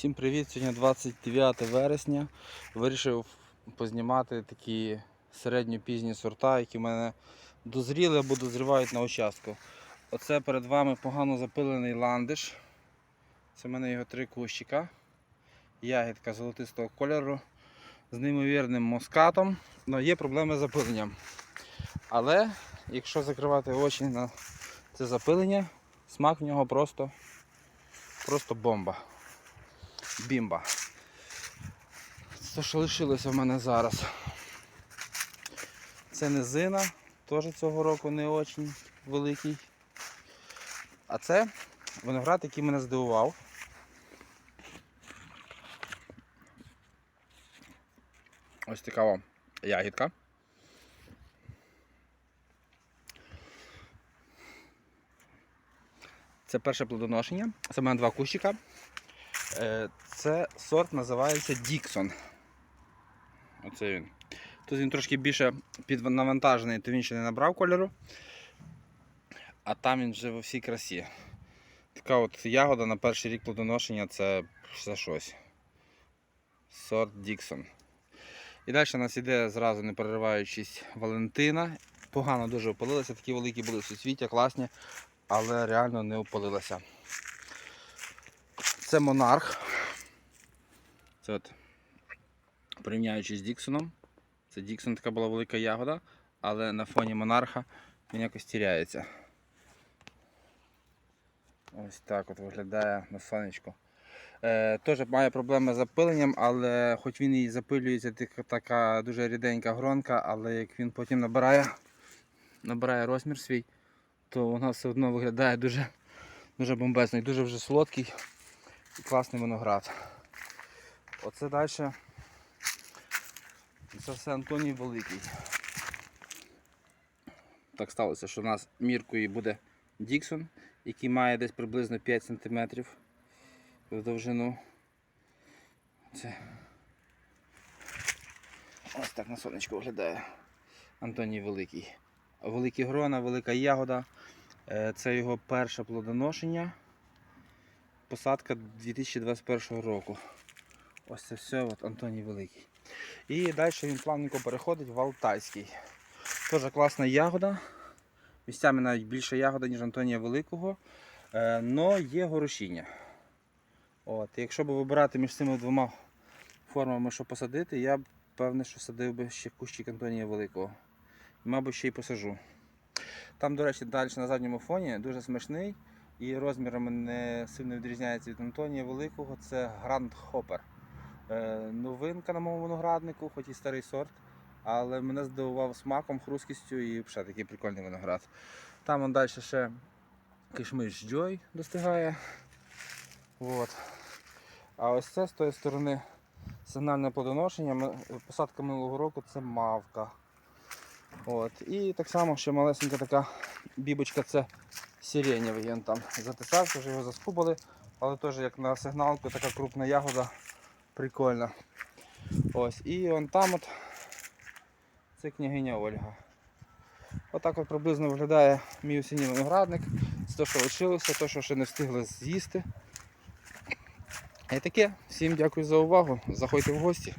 Всім привіт! Сьогодні 29 вересня. Вирішив познімати такі середньо-пізні сорта, які в мене дозріли або дозрівають на участку. Оце перед вами погано запилений ландиш. Це в мене його три кущика. Ягідка золотистого кольору з неймовірним москатом. але є проблеми з запиленням. Але якщо закривати очі на це запилення, смак в нього просто, просто бомба бімба. Це що лишилося в мене зараз. Це низина, теж цього року не очень великий. А це виноград, який мене здивував. Ось о, ягідка. Це перше плодоношення. Це в мене два кущика. Е, Це сорт називається Діксон. Оце він. Тут він трошки більше піднавантажений, то він ще не набрав кольору. А там він вже во всій красі. Така от ягода на перший рік плодоношення це все щось. Сорт Діксон. І далі у нас іде зразу не перериваючись Валентина. Погано дуже опалилася, такі великі були суцвіття, класні, але реально не опалилася. Це монарх. Це от, порівняючи з Діксоном. Це Діксон така була велика ягода, але на фоні монарха він якось тіряється. Ось так от виглядає на сонечку. Е, Теж має проблеми з запиленням, але хоч він і запилюється, так- така дуже ріденька гронка, але як він потім набирає, набирає розмір свій, то вона все одно виглядає дуже, дуже бомбезно і дуже вже солодкий і класний виноград. Оце далі. Це все Антоній Великий. Так сталося, що у нас міркою буде Діксон, який має десь приблизно 5 см в довжину. Це ось так на сонечку виглядає. Антоній Великий. Великі грона, велика ягода. Е, Це його перше плодоношення посадка 2021 року. Ось це все от Антоній Великий. І далі він плавненько переходить в Алтайський. Теж класна ягода. Місцями навіть більша ягода, ніж Антонія Великого. Але є горошіння. От, якщо б вибирати між цими двома формами, що посадити, я б певне, що садив би ще кущик Антонія Великого. І, мабуть, ще й посажу. Там, до речі, далі на задньому фоні дуже смачний і розмірами не сильно відрізняється від Антонія Великого. Це Grand Hopper. Е, новинка на моєму винограднику, хоч і старий сорт, але мене здивував смаком, хрусткістю і ще такий прикольний виноград. Там он далі ще кишмиш Joy достигає. От. А ось це з тої сторони сигнальне плодоношення. Посадка минулого року це мавка. От. І так само ще малесенька така бібочка це сиренєвий. Він там затисався, вже його заскубали, але теж як на сигналку така крупна ягода прикольна. Ось. І вон там от це княгиня Ольга. Отак от приблизно виглядає мій осінній виноградник. Це те, що лишилося, те, що ще не встигли з'їсти. І таке. Всім дякую за увагу. Заходьте в гості.